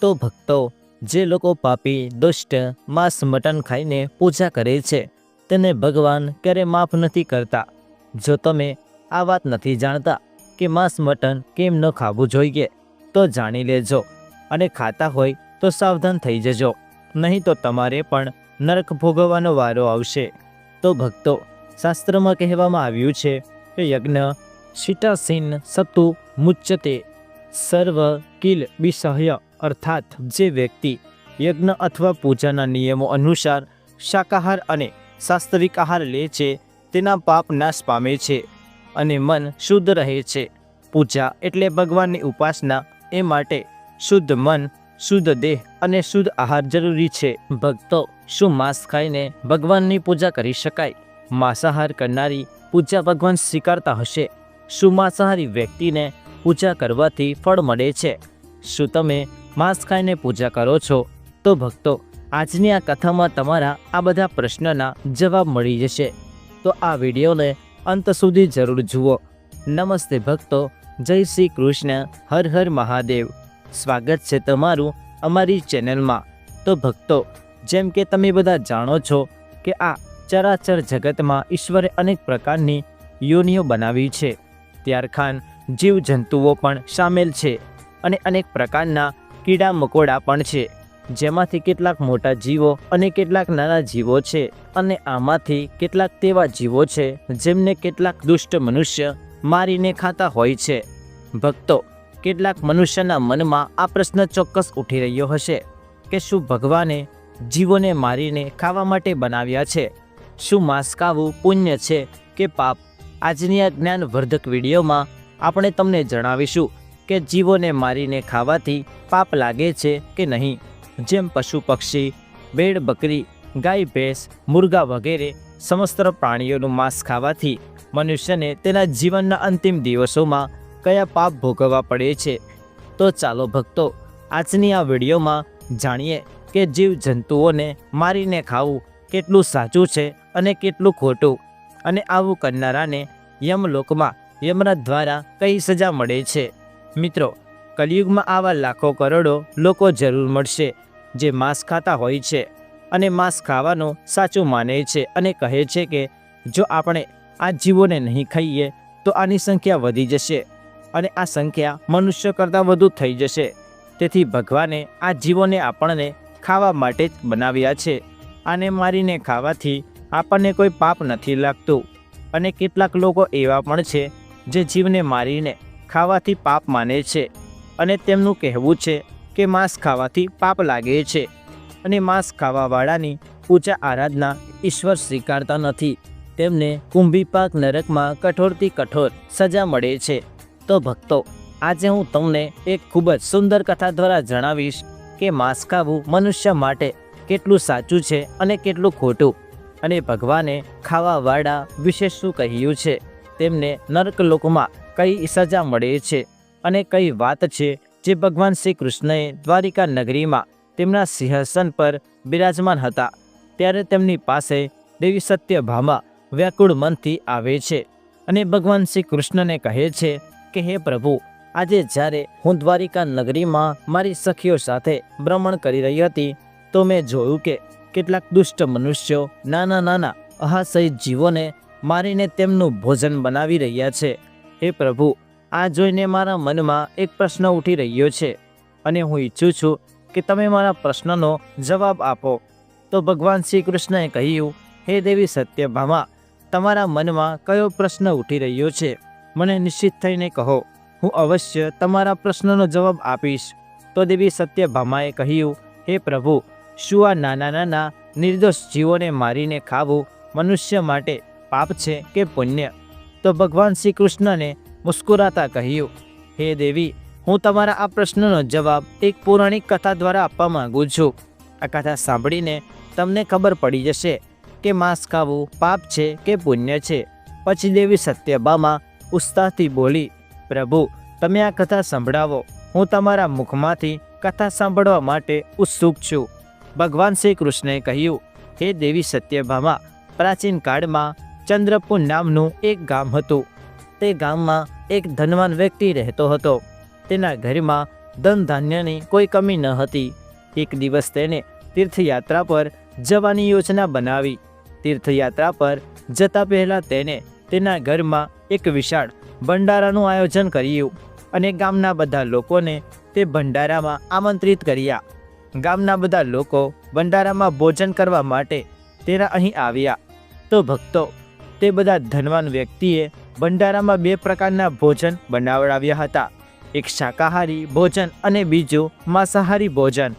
તો ભક્તો, જે લોકો પાપી, દુષ્ટ, માંસ, મટન ખાઈને પૂજા કરે છે, તેને ભગવાન ક્યારે માફ નથી કરતા? જો તમે આ વાત નથી જાણતા કે માંસ, મટન કેમ ન ખાવું જોઈએ, તો જાણી લેજો અને ખાતા હોય તો સાવધાન થઈ જજો, નહીં તો તમારે પણ નરક ભોગવવાનો વારો આવશે. તો ભક્તો, શાસ્ત્રમાં કહેવામાં આવ્યું છે કે યજ્ઞ, શિટાસીન સતુ મુચ્યતે, સર્વ કિલ બિસહ્ય અર્થાત જે વ્યક્તિ યજ્ઞ અથવા પૂજાના નિયમો અનુસાર શાકાહાર અને શાસ્ત્રિક આહાર લે છે, તેના પાપ નાશ પામે છે અને મન શુદ્ધ રહે છે. પૂજા એટલે ભગવાનની ઉપાસના, એ માટે શુદ્ધ મન, શુદ્ધ દેહ અને શુદ્ધ આહાર જરૂરી છે. ભક્તો શું માંસ ખાઈને ભગવાનની પૂજા કરી શકાય? માંસાહાર કરનારી પૂજા ભગવાન સ્વીકારતા હશે? શું માંસાહારી વ્યક્તિને પૂજા કરવાથી ફળ મળે છે? શું તમે માંસ ખાઈને પૂજા કરો છો, તો ભક્તો, આજની આ કથામાં તમારા આ બધા પ્રશ્નના જવાબ મળી જશે. તો આ વિડીયોને અંત સુધી જરૂર જુઓ. નમસ્તે ભક્તો, જય શ્રી કૃષ્ણ, હર હર મહાદેવ. સ્વાગત છે તમારું અમારી ચેનલમાં. તો ભક્તો, જેમ કે તમે બધા જાણો છો કે આ ચરાચર જગતમાં ઈશ્વરે અનેક પ્રકારની યોનિઓ બનાવી છે. ત્યારખાન જીવજંતુઓ પણ સામેલ છે અને અનેક પ્રકારના કીડા મકોડા પણ છે. જેમાંથી કેટલાક મોટા જીવો અને કેટલાક નાના જીવો છે અને આમાંથી કેટલાક તેવા જીવો છે જેમને કેટલાક દુષ્ટ મનુષ્ય મારીને ખાતા હોય છે. ભક્તો, કેટલાક મનુષ્યના મનમાં આ પ્રશ્ન ચોક્કસ ઉઠી રહ્યો હશે કે શું ભગવાને જીવોને મારીને ખાવા માટે બનાવ્યા છે? શું માંસ ખાવું પુણ્ય છે કે પાપ? આજની આ જ્ઞાનવર્ધક વિડીયોમાં આપણે તમને જણાવીશું કે જીવોને મારીને ખાવાથી પાપ લાગે છે કે નહીં? જેમ પશુ પક્ષી ભેડ બકરી, ગાય ભેંસ, મુર્ગા વગેરે સમસ્ત પ્રાણીઓનું માંસ ખાવાથી મનુષ્યને તેના જીવનના અંતિમ દિવસોમાં કયા પાપ ભોગવવા પડે છે? તો ચાલો ભક્તો, આજની આ વિડીયોમાં જાણીએ કે જીવ જંતુઓને મારીને ખાવું કેટલું સાચું છે અને કેટલું ખોટું અને આવું કરનારાને યમલોકમાં યમરાજ દ્વારા કઈ સજા મળે છે? મિત્રો, કલિયુગમાં આવા લાખો કરોડો લોકો જરૂર મળશે જે માંસ ખાતા હોય છે અને માંસ ખાવાનું સાચું માને છે અને કહે છે કે જો આપણે આ જીવોને નહીં ખાઈએ તો આની સંખ્યા વધી જશે અને આ સંખ્યા મનુષ્ય કરતાં વધુ થઈ જશે. તેથી ભગવાને આ જીવોને આપણને ખાવા માટે જ બનાવ્યા છે. આને મારીને ખાવાથી આપણને કોઈ પાપ નથી લાગતું અને કેટલાક લોકો એવા પણ છે જે જીવને મારીને ખાવાથી પાપ માને છે અને તેમનું કહેવું છે કે માંસ ખાવાથી પાપ લાગે છે અને માંસ ખાવાવાળાની પૂજા આરાધના ઈશ્વર સ્વીકારતા નથી. તેમને કુંભીપાક નરકમાં કઠોરથી કઠોર સજા મળે છે. તો ભક્તો, આજે હું તમને એક ખૂબ જ સુંદર કથા દ્વારા જણાવીશ કે માંસ ખાવું મનુષ્ય માટે કેટલું સાચું છે અને કેટલું ખોટું અને ભગવાને ખાવાવાળા વિશે શું કહ્યું છે? તેમને નરક લોકમાં કઈ સજા મળે છે અને કઈ વાત છે જે ભગવાન શ્રી કૃષ્ણએ દ્વારિકા નગરીમાં તેમના સિંહાસન પર બિરાજમાન હતા. ત્યારે તેમની પાસે દેવી સત્યભામા વ્યાકુળ મનથી આવે છે અને ભગવાન શ્રી કૃષ્ણને કહે છે કે, હે પ્રભુ, આજે જ્યારે હું દ્વારિકા નગરીમાં મારી સખીઓ સાથે ભ્રમણ કરી રહી હતી, તો મેં જોયું કે કેટલાક દુષ્ટ મનુષ્યો નાના નાના અહાશય જીવોને મારીને તેમનું ભોજન બનાવી રહ્યા છે. હે પ્રભુ, આ જોઈને મારા મનમાં એક પ્રશ્ન ઉઠી રહ્યો છે અને હું ઈચ્છું છું કે તમે મારા પ્રશ્નનો જવાબ આપો. તો ભગવાન શ્રી કૃષ્ણએ કહ્યું, હે દેવી સત્યભામા, તમારા મનમાં કયો પ્રશ્ન ઉઠી રહ્યો છે? મને નિશ્ચિત થઈને કહો, હું અવશ્ય તમારા પ્રશ્નનો જવાબ આપીશ. તો દેવી સત્યભામાએ કહ્યું, હે પ્રભુ, શું આ નાના નાના નિર્દોષ જીવોને મારીને ખાવું મનુષ્ય માટે પાપ છે કે પુણ્ય? તો ભગવાન શ્રી કૃષ્ણને મુસ્કુરાતા કહ્યું, હે દેવી, હું તમારા આ પ્રશ્નનો જવાબ એક પૌરાણિક કથા દ્વારા આપવા માંગુ છું. આ કથા સાંભળીને તમને ખબર પડી જશે કે માંસ ખાવું પાપ છે કે પુણ્ય છે. પછી દેવી સત્યભામાં ઉત્સાહથી બોલી, પ્રભુ, તમે આ કથા સંભળાવો. હું તમારા મુખમાંથી કથા સાંભળવા માટે ઉત્સુક છું. ભગવાન શ્રી કૃષ્ણએ કહ્યું, હે દેવી સત્યભામા, પ્રાચીન કાળમાં ચંદ્રપુર નામનું એક ગામ હતું. તે ગામમાં એક ધનવાન વ્યક્તિ રહેતો હતો. તેના ઘરમાં ધન ધાન્યની કોઈ કમી ન હતી. એક દિવસ તેને તીર્થયાત્રા પર જવાની યોજના બનાવી. તીર્થયાત્રા પર જતા પહેલાં તેને તેના ઘરમાં એક વિશાળ ભંડારાનું આયોજન કર્યું અને ગામના બધા લોકોને તે ભંડારામાં આમંત્રિત કર્યા. ગામના બધા લોકો ભંડારામાં ભોજન કરવા માટે તેના અહીં આવ્યા. તો ભક્તો તે બધા ધનવાન વ્યક્તિએ ભંડારામાં બે પ્રકારના ભોજન બનાવડાવ્યા હતા. એક શાકાહારી ભોજન અને બીજું માંસાહારી ભોજન.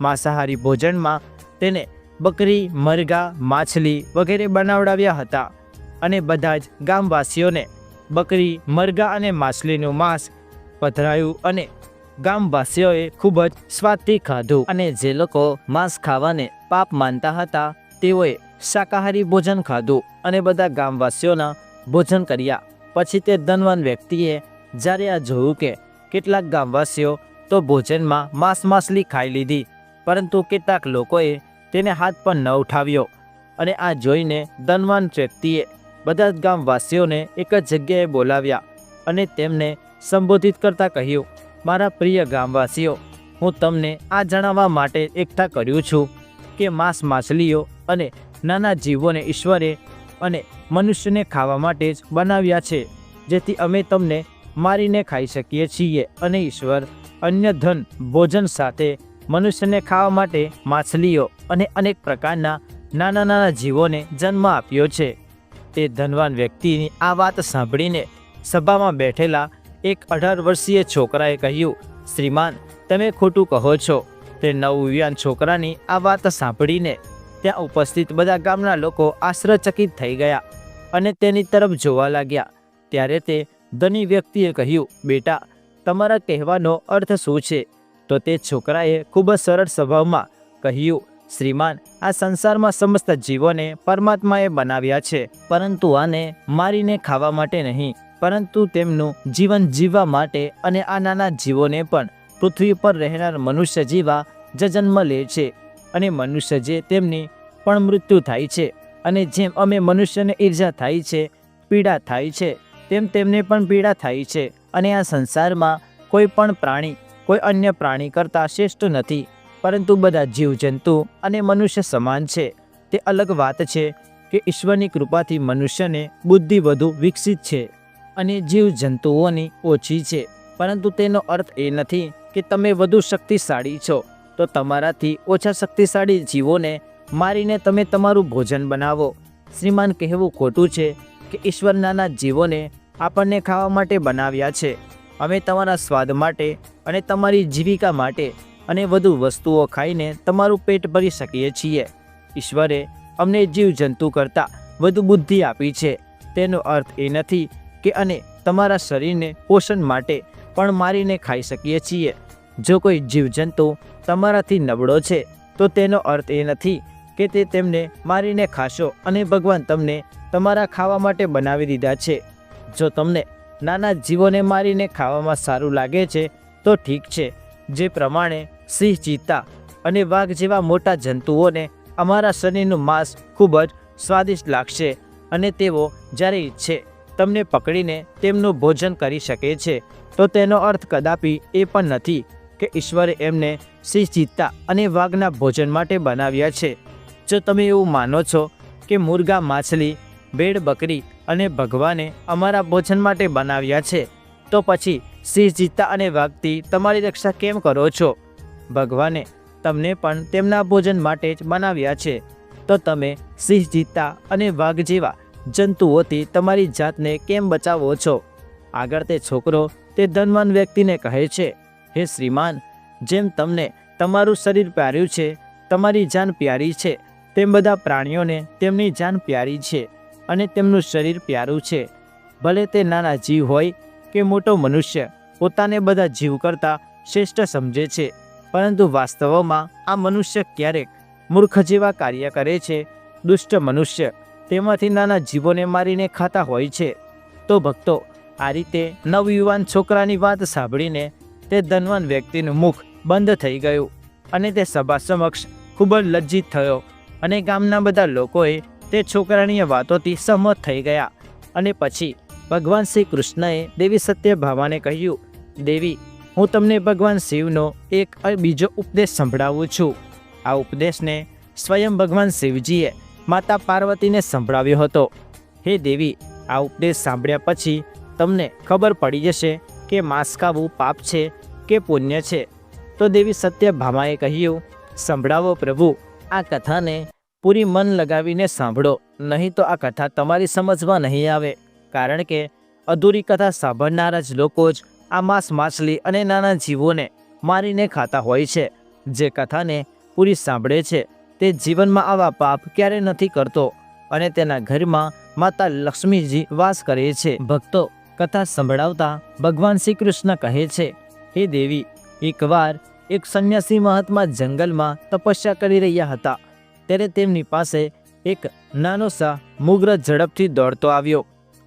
માંસાહારી ભોજનમાં તેને બકરી, મરઘા, માછલી વગેરે બનાવડાવ્યા હતા અને બધા જ ગામવાસીઓને બકરી, મરઘા અને માછલીનું માંસ પધરાયું અને ગામવાસીઓએ ખૂબ જ સ્વાદથી ખાધું અને જે લોકો માંસ ખાવાને પાપ માનતા હતા તેઓએ શાકાહારી ભોજન ખાધું અને બધા ગામવાસીઓના ભોજન કર્યા. પછી તે ધનવાન વ્યક્તિએ જ્યારે આ જોયું કે કેટલાક ગામવાસીઓ તો ભોજનમાં માંસ માછલી ખાઈ લીધી, પરંતુ કેટલાક લોકોએ તેને હાથ પણ ન ઉઠાવ્યો. અને આ જોઈને ધનવાન વ્યક્તિએ બધા જ ગામવાસીઓને એક જ જગ્યાએ બોલાવ્યા અને તેમને સંબોધિત કરતા કહ્યું, મારા પ્રિય ગામવાસીઓ, હું તમને આ જણાવવા માટે એકઠા કર્યું છું કે માંસ માછલીઓ અને નાના જીવોને ઈશ્વરે અને મનુષ્યને ખાવા માટે જ બનાવ્યા છે, જેથી અમે તમને મારીને ખાઈ શકીએ છીએ. અને ઈશ્વર અન્ય ધન, ભોજન સાથે મનુષ્યને ખાવા માટે માછલીઓ અને અનેક પ્રકારના નાના નાના જીવોને જન્મ આપ્યો છે. તે ધનવાન વ્યક્તિની આ વાત સાંભળીને સભામાં બેઠેલા એક અઢાર વર્ષીય છોકરાએ કહ્યું, શ્રીમાન, તમે ખોટું કહો છો. તે નવયુવાન છોકરાની આ વાત સાંભળીને ત્યાં ઉપસ્થિત બધા ગામના લોકો આશ્ચર્યચકિત થઈ ગયા અને તેની તરફ જોવા લાગ્યા. ત્યારે તે ધની વ્યક્તિએ કહ્યું, બેટા, તમારા કહેવાનો અર્થ શું છે? તો તે છોકરાએ ખૂબ જ સરળ સ્વભાવમાં કહ્યું, શ્રીમાન, આ સંસારમાં સમસ્ત જીવોને પરમાત્માએ બનાવ્યા છે, પરંતુ આને મારીને ખાવા માટે નહીં, પરંતુ તેમનું જીવન જીવવા માટે અને આ નાના જીવોને પણ પૃથ્વી પર રહેનાર મનુષ્ય જીવા જન્મ લે છે. અને મનુષ્ય જે તેમની પણ મૃત્યુ થાય છે. અને જેમ અમે મનુષ્યને ઈર્જા થાય છે, પીડા થાય છે, તેમ તેમને પણ પીડા થાય છે. અને આ સંસારમાં કોઈ પણ પ્રાણી, કોઈ અન્ય પ્રાણી કરતાં શ્રેષ્ઠ નથી. પરંતુ બધા જીવજંતુ અને મનુષ્ય સમાન છે. તે અલગ વાત છે કે ઈશ્વરની કૃપાથી મનુષ્યને બુદ્ધિ વધુ વિકસિત છે અને જીવજંતુઓની ઓછી છે. પરંતુ તેનો અર્થ એ નથી કે તમે વધુ શક્તિશાળી છો. તો તમારાથી ઓછા શક્તિશાળી જીવોને મારીને તમે તમારું ભોજન બનાવો. શ્રીમાન, કહેવું ખોટું છે કે ઈશ્વર નાના જીવોને આપણને ખાવા માટે બનાવ્યા છે. અમે તમારા સ્વાદ માટે અને તમારી જીવિકા માટે અને વધુ વસ્તુઓ ખાઈને તમારું પેટ ભરી શકીએ છીએ. ઈશ્વરે અમને જીવજંતુ કરતાં વધુ બુદ્ધિ આપી છે. તેનો અર્થ એ નથી કે અને તમારા શરીરને પોષણ માટે પણ મારીને ખાઈ શકીએ છીએ. જો કોઈ જીવજંતુ તમારાથી નબળો છે, તો તેનો અર્થ એ નથી કે તે તેમને મારીને ખાશો અને ભગવાન તમને તમારા ખાવા માટે બનાવી દીધા છે. જો તમને નાના જીવોને મારીને ખાવામાં સારું લાગે છે, તો ઠીક છે, જે પ્રમાણે સિંહ ચિત્તા અને વાઘ જેવા મોટા જંતુઓને અમારા શરીરનું માંસ ખૂબ જ સ્વાદિષ્ટ લાગશે અને તેઓ જ્યારે ઈચ્છે તમને પકડીને તેમનું ભોજન કરી શકે છે, તો તેનો અર્થ કદાપી એ પણ નથી કે ઈશ્વરે એમને સિંહ ચિત્તા અને વાઘના ભોજન માટે બનાવ્યા છે. જો તમે એવું માનો છો કે મુર્ગા, માછલી ભેડ બકરી અને ભગવાને અમારા ભોજન માટે બનાવ્યા છે, તો પછી સિંહ ચિત્તા અને વાઘથી તમારી રક્ષા કેમ કરો છો? ભગવાને તમને પણ તેમના ભોજન માટે જ બનાવ્યા છે. તો તમે સિંહ ચિત્તા અને વાઘ જેવા જંતુઓથી તમારી જાતને કેમ બચાવો છો? આગળ તે છોકરો તે ધનવાન વ્યક્તિને કહે છે હે શ્રીમાન, જેમ તમને તમારું શરીર પ્યાર્યું છે, તમારી જાન પ્યારી છે, તેમ બધા પ્રાણીઓને તેમની જાન પ્યારી છે અને તેમનું શરીર પ્યારું છે. ભલે તે નાના જીવ હોય કે મોટો મનુષ્ય, પોતાને બધા જીવ કરતાં શ્રેષ્ઠ સમજે છે, પરંતુ વાસ્તવમાં આ મનુષ્ય ક્યારેક મૂર્ખ જેવા કાર્ય કરે છે, દુષ્ટ મનુષ્ય તેમાંથી નાના જીવોને મારીને ખાતા હોય છે. તો ભક્તો, આ રીતે નવયુવાન છોકરાની વાત સાંભળીને તે ધનવાન વ્યક્તિનું મુખ બંધ થઈ ગયું અને તે સભા સમક્ષ ખૂબ જ લજ્જિત થયો અને ગામના બધા લોકોએ તે છોકરાની વાતોથી સહમત થઈ ગયા. અને પછી ભગવાન શ્રી કૃષ્ણએ દેવી સત્ય ભાવાને કહ્યું, દેવી, હું તમને ભગવાન શિવનો એક બીજો ઉપદેશ સંભળાવું છું. આ ઉપદેશને સ્વયં ભગવાન શિવજીએ માતા પાર્વતીને સંભળાવ્યો હતો. હે દેવી, આ ઉપદેશ સાંભળ્યા પછી તમને ખબર પડી જશે કે માંસ ખાવું પાપ છે કે પુણ્ય છે? તો દેવી સત્યભામાએ કહ્યું, સંભળાવો પ્રભુ, આ કથાને પૂરી મન લગાવીને સાંભળો, નહીં તો આ કથા તમારી સમજમાં નહીં આવે. કારણ કે અધૂરી કથા સાંભળનારા જ લોકો જ આ માંસ માછલી અને નાના જીવોને મારીને ખાતા હોય છે. જે કથાને પૂરી સાંભળે છે, તે જીવનમાં આવા પાપ ક્યારે નથી કરતો અને તેના ઘરમાં માતા લક્ષ્મીજી વાસ કરે છે. ભક્તો કથા સંભળાવતા ભગવાન શ્રી કૃષ્ણ કહે છે, હે દેવી, એકવાર એક સંન્યાસી મહાત્મા જંગલમાં તપસ્યા કરી રહ્યા હતા. ત્યારે તેમની પાસે એક નાનો સા મુગ્ર ઝડપથી દોડતો આવ્યો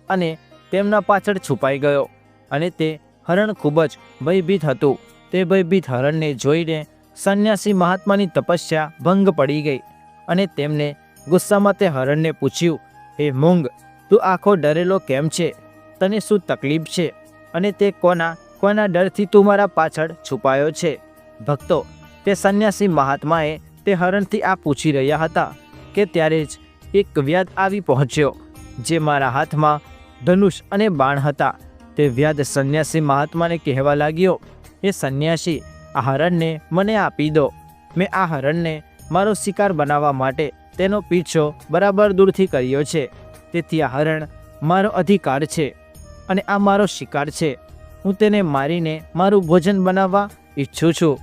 અને તેમના પાછળ છુપાઈ ગયો અને તે હરણ ખૂબ જ ભયભીત હતું. તે ભયભીત હરણને જોઈને સંન્યાસી મહાત્માની તપસ્યા ભંગ પડી ગઈ અને તેમને ગુસ્સામાં તે હરણને પૂછ્યું, હે મૂંગ, તું આખો ડરેલો કેમ છે? તને શું તકલીફ છે? અને તે કોના? કોના ડરથી તું મારા પાછળ છુપાયો છે? ભક્તો, તે સંન્યાસી મહાત્માએ તે હરણથી આ પૂછી રહ્યા હતા કે ત્યારે જ એક વ્યાધ આવી પહોંચ્યો, જે મારા હાથમાં ધનુષ અને બાણ હતા. તે વ્યાધ સંન્યાસી મહાત્માને કહેવા લાગ્યો એ સંન્યાસી, આ હરણને મને આપી દો. મેં આ હરણને મારો શિકાર બનાવવા માટે તેનો પીછો બરાબર દૂરથી કર્યો છે. તેથી આ હરણ મારો અધિકાર છે. અને આ મારો શિકાર છે. હું તેને મારીને મારું ભોજન બનાવવા ઈચ્છું છું.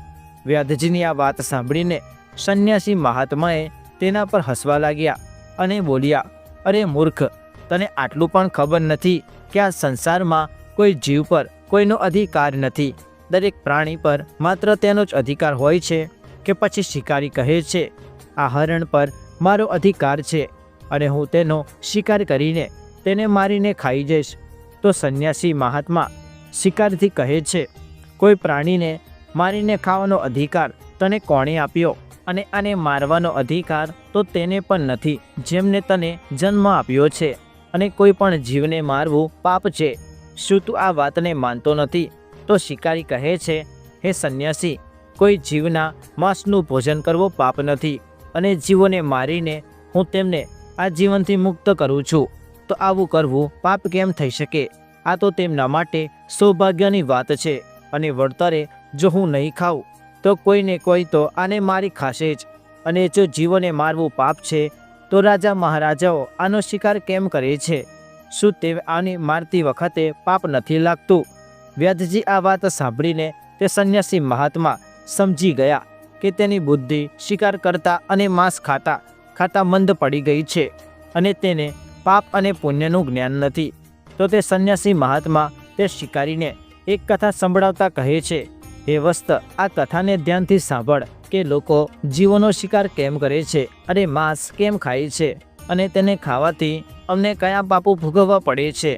વ્યાધજીની આ વાત સાંભળીને સંન્યાસી મહાત્માએ તેના પર હસવા લાગ્યા અને બોલ્યા, અરે મૂર્ખ, તને આટલું પણ ખબર નથી કે આ સંસારમાં કોઈ જીવ પર કોઈનો અધિકાર નથી. દરેક પ્રાણી પર માત્ર તેનો જ અધિકાર હોય છે કે પછી શિકારી કહે છે આ હરણ પર મારો અધિકાર છે અને હું તેનો શિકાર કરીને તેને મારીને ખાઈ જઈશ. તો સંન્યાસી મહાત્મા શિકારથી કહે છે, કોઈ પ્રાણીને મારીને ખાવાનો અધિકાર તને કોણે આપ્યો? અને આને મારવાનો અધિકાર તો તેને પણ નથી, જેમને તને જન્મ આપ્યો છે. અને કોઈ પણ જીવને મારવું પાપ છે. શું તું આ વાતને માનતો નથી? તો શિકારી કહે છે, હે સંન્યાસી, કોઈ જીવના માંસનું ભોજન કરવો પાપ નથી. અને જીવોને મારીને હું તેમને આ જીવનથી મુક્ત કરું છું. તો આવું કરવું પાપ કેમ થઈ શકે? આ તો તેમના માટે સૌભાગ્યની વાત છે. અને વળતરે, જો હું નહીં ખાઉં, તો કોઈને કોઈ તો આને મારી ખાશે જ. અને જો જીવોને મારવું પાપ છે, તો રાજા મહારાજાઓ આનો શિકાર કેમ કરે છે? શું તે આને મારતી વખતે પાપ નથી લાગતું? વ્યાધજી આ વાત સાંભળીને તે સંન્યાસી મહાત્મા સમજી ગયા કે તેની બુદ્ધિ શિકાર કરતા અને માંસ ખાતા ખાતા મંદ પડી ગઈ છે. અને તેને પાપ અને પુણ્યનું જ્ઞાન નથી. તો તે સંન્યાસી મહાત્મા તે શિકારીને એક કથા સંભળાવતા કહે છે, હે વસ્ત, આ કથાને ધ્યાનથી સાંભળ કે લોકો જીવોનો શિકાર કેમ કરે છે અને માંસ કેમ ખાય છે અને તેને ખાવાથી અમને કયા પાપો ભોગવવા પડે છે?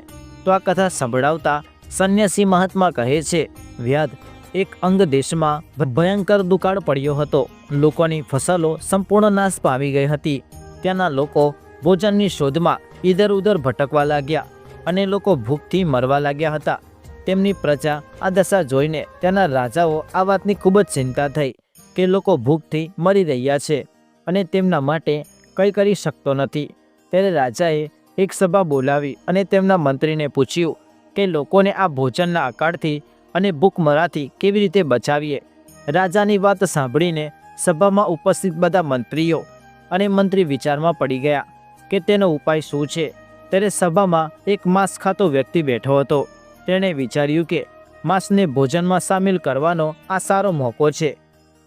તો આ કથા સંભળાવતા સંન્યાસી મહાત્મા કહે છે વ્યાધ એક અંગ દેશમાં ભયંકર દુકાળ પડ્યો હતો. લોકોની ફસલો સંપૂર્ણ નાશ પામી ગઈ હતી. ત્યાંના લોકો ભોજનની શોધમાં ઇધર ઉધર ભટકવા લાગ્યા અને લોકો ભૂખથી મરવા લાગ્યા હતા. તેમની પ્રજા આ દશા જોઈને ત્યાંના રાજાઓ આ વાતની ખૂબ જ ચિંતા થઈ કે લોકો ભૂખથી મરી રહ્યા છે અને તેમના માટે કંઈ કરી શકતો નથી. ત્યારે રાજાએ એક સભા બોલાવી અને તેમના મંત્રીને પૂછ્યું કે લોકોને આ ભોજનના અકાળથી અને ભૂખમરાથી કેવી રીતે બચાવીએ? રાજાની વાત સાંભળીને સભામાં ઉપસ્થિત બધા મંત્રીઓ અને મંત્રી વિચારમાં પડી ગયા. કે તેનો ઉપાય શું છે? ત્યારે સભામાં એક માંસ ખાતો વ્યક્તિ બેઠો હતો. તેણે વિચાર્યું કે માંસને ભોજનમાં સામેલ કરવાનો આ સારો મોકો છે.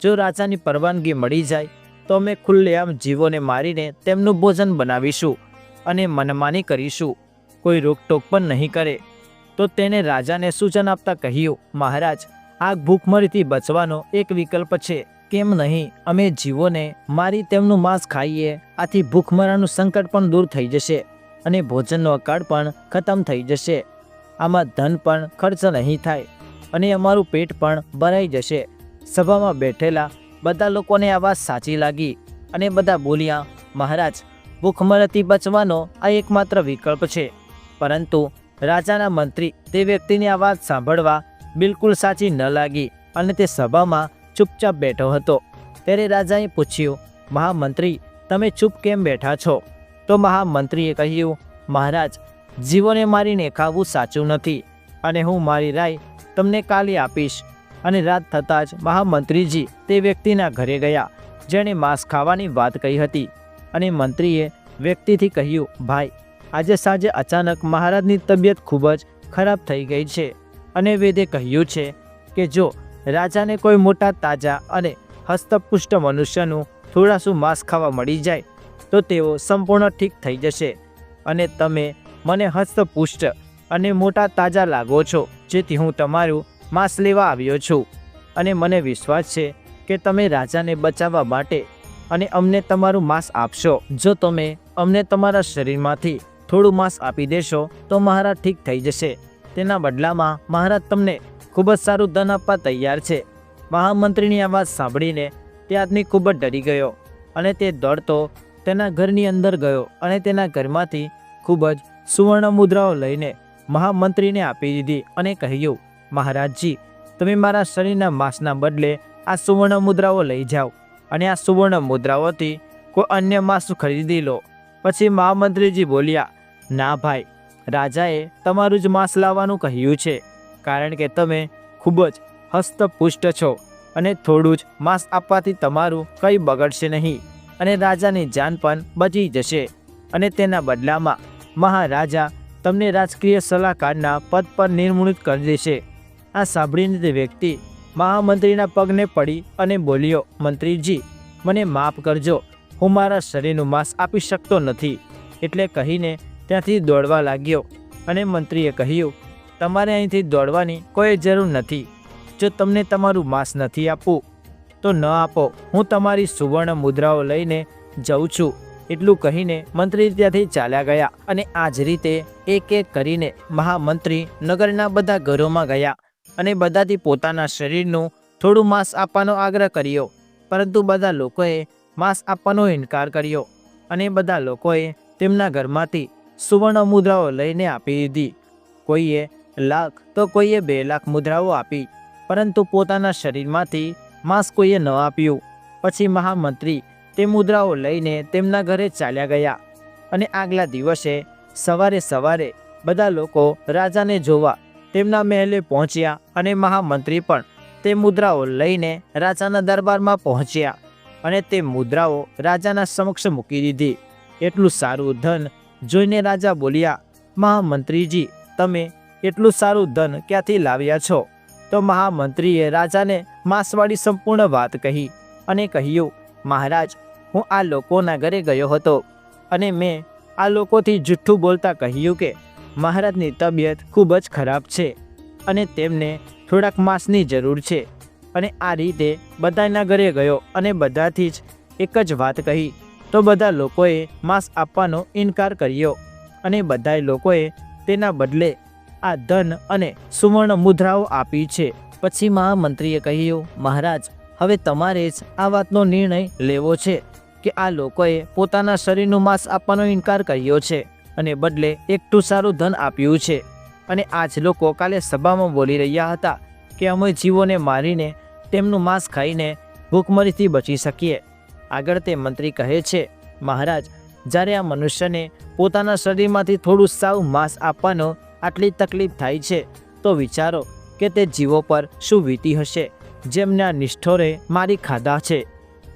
જો રાજાની પરવાનગી મળી જાય, તો અમે ખુલ્લેઆમ જીવોને મારીને તેમનું ભોજન બનાવીશું અને મનમાની કરીશું. કોઈ રોકટોક પણ નહીં કરે. તો તેને રાજાને સૂચન આપતા કહ્યું, મહારાજ આ ભૂખમરીથી બચવાનો એક વિકલ્પ છે. કેમ નહીં? અમે જીવોને મારી તેમનું માંસ ખાઈએ. આથી ભૂખમરાનું સંકટ પણ દૂર થઈ જશે અને ભોજનનો અકાળ પણ ખતમ થઈ જશે. આમાં ધન પણ ખર્ચ નહીં થાય અને અમારું પેટ પણ ભરાઈ જશે. સભામાં બેઠેલા બધા લોકોને આ વાત સાચી લાગી અને બધા બોલ્યા, મહારાજ ભૂખમરાથી બચવાનો આ એકમાત્ર વિકલ્પ છે. પરંતુ રાજાના મંત્રી તે વ્યક્તિની આ વાત સાંભળવા બિલકુલ સાચી ન લાગી અને તે સભામાં ચૂપચાપ બેઠો હતો. ત્યારે રાજાએ પૂછ્યું, મહામંત્રી, તમે ચૂપ કેમ બેઠા છો? તો મહામંત્રીએ કહ્યું, મહારાજ, જીવોને મારીને ખાવું સાચું નથી અને હું મારી રાય તમને કાલે આપીશ. અને રાત થતાં જ મહામંત્રીજી તે વ્યક્તિના ઘરે ગયા, જેણે માંસ ખાવાની વાત કહી હતી. અને મંત્રીએ વ્યક્તિથી કહ્યું, ભાઈ, આજે સાંજે અચાનક મહારાજની તબિયત ખૂબ જ ખરાબ થઈ ગઈ છે. અને વેદે કહ્યું છે કે, જો રાજાને કોઈ મોટા તાજા અને હસ્તપુષ્ટ મનુષ્યનું થોડાસું માંસ ખાવા મળી જાય, તો તેઓ સંપૂર્ણ ઠીક થઈ જશે. અને તમે મને હસ્તપુષ્ટ અને મોટા તાજા લાગો છો, જેથી હું તમારું માંસ લેવા આવ્યો છું. અને મને વિશ્વાસ છે કે તમે રાજાને બચાવવા માટે અને અમને તમારું માંસ આપશો. જો તમે અમને તમારા શરીરમાંથી થોડું માંસ આપી દેશો, તો મહારાજ ઠીક થઈ જશે. તેના બદલામાં મહારાજ તમને ખૂબ જ સારું ધન આપવા તૈયાર છે. મહામંત્રીની આ વાત સાંભળીને તે આદમી ખૂબ જ ડરી ગયો અને તે દોડતો તેના ઘરની અંદર ગયો અને તેના ઘરમાંથી ખૂબ જ સુવર્ણ મુદ્રાઓ લઈને મહામંત્રીને આપી દીધી અને કહ્યું, મહારાજજી, તમે મારા શરીરના માંસના બદલે આ સુવર્ણ મુદ્રાઓ લઈ જાઓ અને આ સુવર્ણ મુદ્રાઓથી કોઈ અન્ય માંસ ખરીદી લો. પછી મહામંત્રીજી બોલ્યા, ના ભાઈ, રાજાએ તમારું જ માંસ લાવવાનું કહ્યું છે. કારણ કે તમે ખૂબ જ હસ્તપુષ્ટ છો અને થોડું જ માંસ આપવાથી તમારું કંઈ બગડશે નહીં અને રાજાની જાન પણ બચી જશે અને તેના બદલામાં મહારાજા તમને રાજકીય સલાહકારના પદ પર નિર્મૂળિત કરી દેશે. આ સાંભળીને તે વ્યક્તિ મહામંત્રીના પગને પડી અને બોલ્યો, મંત્રીજી, મને માફ કરજો, હું મારા શરીરનું માંસ આપી શકતો નથી. એટલે કહીને ત્યાંથી દોડવા લાગ્યો અને મંત્રીએ કહ્યું તમારે અહીંથી દોડવાની કોઈ જરૂર નથી. જો તમને તમારું માંસ નથી આપવું, તો ન આપો. હું તમારી સુવર્ણ મુદ્રાઓ લઈને જઉં છું. એટલું કહીને મંત્રી ત્યાંથી ચાલ્યા ગયા અને આ જ રીતે એક એક કરીને મહામંત્રી નગરના બધા ઘરોમાં ગયા અને બધાથી પોતાના શરીરનું થોડું માંસ આપવાનો આગ્રહ કર્યો. પરંતુ બધા લોકોએ માંસ આપવાનો ઇનકાર કર્યો અને બધા લોકોએ તેમના ઘરમાંથી સુવર્ણ મુદ્રાઓ લઈને આપી દીધી. કોઈએ લાખ તો કોઈએ બે લાખ મુદ્રાઓ આપી, પરંતુ પોતાના શરીરમાંથી માંસ કોઈએ ન આપ્યું. પછી મહામંત્રી તે મુદ્રાઓ લઈને તેમના ઘરે ચાલ્યા ગયા અને આગલા દિવસે સવારે સવારે બધા લોકો રાજાને જોવા, તેમના મહેલે પહોંચ્યા અને મહામંત્રી પણ તે મુદ્રાઓ લઈને રાજાના દરબારમાં પહોંચ્યા અને તે મુદ્રાઓ રાજાના સમક્ષ મૂકી દીધી. એટલું સારું ધન જોઈને રાજા બોલ્યા, મહામંત્રીજી, તમે એટલું સારું ધન ક્યાંથી લાવ્યા છો? તો મહામંત્રીએ રાજાને માંસવાળી સંપૂર્ણ વાત કહી અને કહ્યું, મહારાજ, હું આ લોકોના ઘરે ગયો હતો અને મેં આ લોકોથી જુઠ્ઠું બોલતા કહ્યું કે, મહારાજની તબિયત ખૂબ જ ખરાબ છે અને તેમને થોડાક માંસની જરૂર છે. અને આ રીતે બધાના ઘરે ગયો અને બધાથી જ એક જ વાત કહી. તો બધા લોકોએ માંસ આપવાનો ઇનકાર કર્યો અને બધા લોકોએ તેના બદલે આ ધન અને સુવર્ણ મુદ્રાઓ આપી છે. પછી મહામંત્રીએ કહ્યું, મહારાજ, હવે તમારે જ આ વાતનો નિર્ણય લેવો છે કે આ લોકોએ પોતાના શરીરનું માંસ આપવાનો ઇનકાર કર્યો છે અને બદલે એકટું સારું ધન આપ્યું છે. અને આ જ લોકો કાલે સભામાં બોલી રહ્યા હતા કે અમે જીવોને મારીને તેમનું માંસ ખાઈને ભૂખમરીથી બચી શકીએ. આગળ તે મંત્રી કહે છે, મહારાજ, જ્યારે આ મનુષ્યને પોતાના શરીરમાંથી થોડું સાવ માંસ આપવાનો આટલી તકલીફ થાય છે, તો વિચારો કે તે જીવો પર શું વીતી હશે? જેમને આ નિષ્ઠોરે મારી ખાધા છે.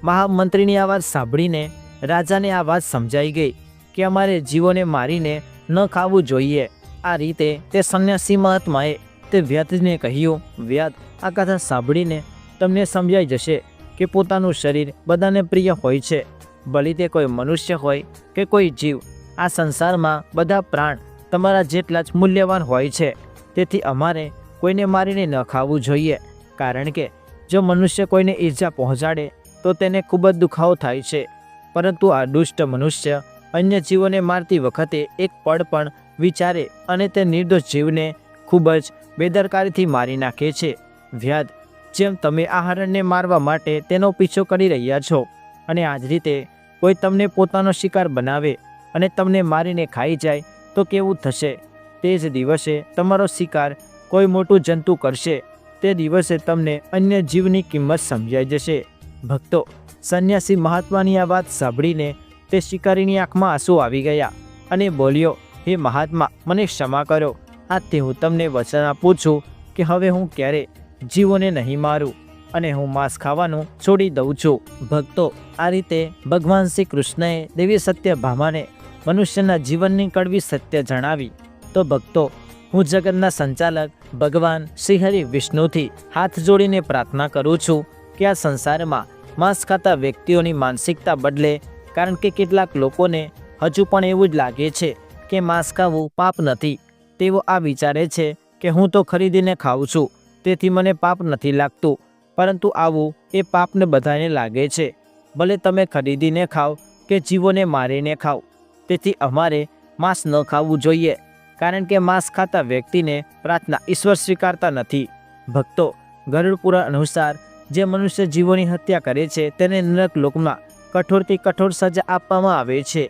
મહામંત્રીની આ વાત સાંભળીને રાજાને આ વાત સમજાઈ ગઈ કે અમારે જીવોને મારીને ન ખાવું જોઈએ. આ રીતે તે સંન્યાસી મહાત્માએ તે વ્યાધને કહ્યું, વ્યાધ, આ કથા સાંભળીને તમને સમજાઈ જશે કે પોતાનું શરીર બધાને પ્રિય હોય છે. ભલે તે કોઈ મનુષ્ય હોય કે કોઈ જીવ, આ સંસારમાં બધા પ્રાણ તમારા જેટલા જ મૂલ્યવાન હોય છે. તેથી અમારે કોઈને મારીને ન ખાવું જોઈએ. કારણ કે, જો મનુષ્ય કોઈને ઈજા પહોંચાડે, તો તેને ખૂબ જ દુખાવો થાય છે. પરંતુ આ દુષ્ટ મનુષ્ય અન્ય જીવોને મારતી વખતે એક પળ પણ વિચારે અને તે નિર્દોષ જીવને ખૂબ જ બેદરકારીથી મારી નાખે છે. વ્યાધ જેમ તમે આ હરણને મારવા માટે તેનો પીછો કરી રહ્યા છો, અને આ જ રીતે કોઈ તમને પોતાનો શિકાર બનાવે અને તમને મારીને ખાઈ જાય તો કેવું થશે? તે જ દિવસે તમારો શિકાર કોઈ મોટું જંતુ કરશે. તે દિવસે તમને અન્ય જીવની કિંમત સમજાઈ જશે. ભક્તો, સંન્યાસી મહાત્માની આ વાત સાંભળીને તે શિકારીની આંખમાં આંસુ આવી ગયા અને બોલ્યો, હે મહાત્મા, મને ક્ષમા કરો. આજથી હું તમને વચન આપું છું કે હવે હું ક્યારે જીવોને નહીં મારું અને હું માંસ ખાવાનું છોડી દઉં છું. ભક્તો, આ રીતે ભગવાન શ્રી કૃષ્ણએ દેવી સત્યભામાને મનુષ્યના જીવનની કડવી સત્ય જણાવી. તો ભક્તો, હું જગતના સંચાલક, ભગવાન શ્રીહરિ વિષ્ણુથી હાથ જોડીને પ્રાર્થના કરું છું કે આ સંસારમાં માંસ ખાતા વ્યક્તિઓની માનસિકતા બદલે, કારણ કે કેટલાક લોકોને હજુ પણ એવું જ લાગે છે કે માંસ ખાવું પાપ નથી. તેઓ આ વિચારે છે કે હું તો ખરીદીને ખાઉં છું, તેથી મને પાપ નથી લાગતું, પરંતુ આવું એ પાપને બધાને લાગે છે. ભલે તમે ખરીદીને ખાઓ કે જીવોને મારીને ખાઓ તેથી અમારે માંસ ન ખાવું જોઈએ, કારણ કે માંસ ખાતા વ્યક્તિને પ્રાર્થના ઈશ્વર સ્વીકારતા નથી. ભક્તો ગરુડપુરા અનુસાર, જે મનુષ્ય જીવોની હત્યા કરે છે, તેને નરક લોકમાં કઠોરથી કઠોર સજા આપવામાં આવે છે.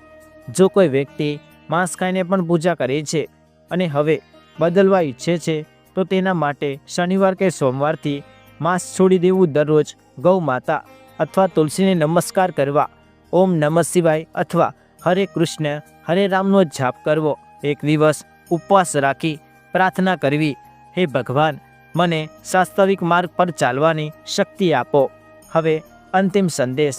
જો કોઈ વ્યક્તિ માંસ ખાઈને પણ પૂજા કરે છે અને હવે બદલવા ઈચ્છે છે, તો તેના માટે શનિવાર કે સોમવારથી માંસ છોડી દેવું દરરોજ ગૌ માતા અથવા તુલસીને નમસ્કાર કરવા, ઓમ નમઃ શિવાય અથવા હરે કૃષ્ણ, હરે રામનો જાપ કરવો. એક દિવસ ઉપવાસ રાખી પ્રાર્થના કરવી. હે ભગવાન, મને વાસ્તવિક માર્ગ પર ચાલવાની શક્તિ આપો. હવે અંતિમ સંદેશ.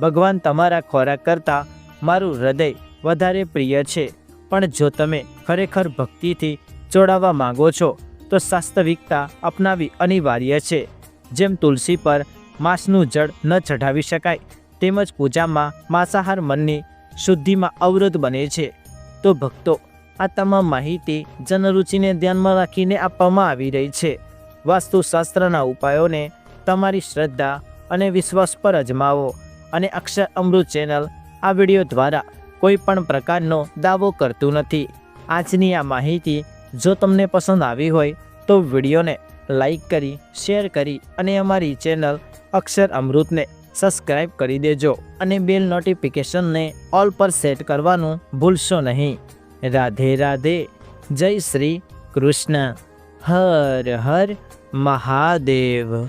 ભગવાન તમારા ખોરાક કરતાં મારું હૃદય વધારે પ્રિય છે. પણ જો તમે ખરેખર ભક્તિથી જોડાવા માંગો છો, તો વાસ્તવિકતા અપનાવી અનિવાર્ય છે. જેમ તુલસી પર માંસનું જળ ન ચઢાવી શકાય તેમજ પૂજામાં માંસાહાર મનની શુદ્ધિમાં અવરોધ બને છે. તો ભક્તો, આ તમામ માહિતી જનરુચિને ધ્યાનમાં રાખીને આપવામાં આવી રહી છે. વાસ્તુશાસ્ત્રના ઉપાયોને તમારી શ્રદ્ધા અને વિશ્વાસ પર અજમાવો અને અક્ષર અમૃત ચેનલ આ વીડિયો દ્વારા કોઈ પણ પ્રકારનો દાવો કરતું નથી. આજની આ માહિતી જો તમને પસંદ આવી હોય તો વિડીયોને લાઈક કરી, શેર કરી અને અમારી ચેનલ અક્ષર અમૃતને સબસ્ક્રાઈબ કરી દેજો અને બેલ નોટિફિકેશનને ઓલ પર સેટ કરવાનું ભૂલશો નહીં. રાધે રાધે. જય શ્રી કૃષ્ણ. હર હર મહાદેવ.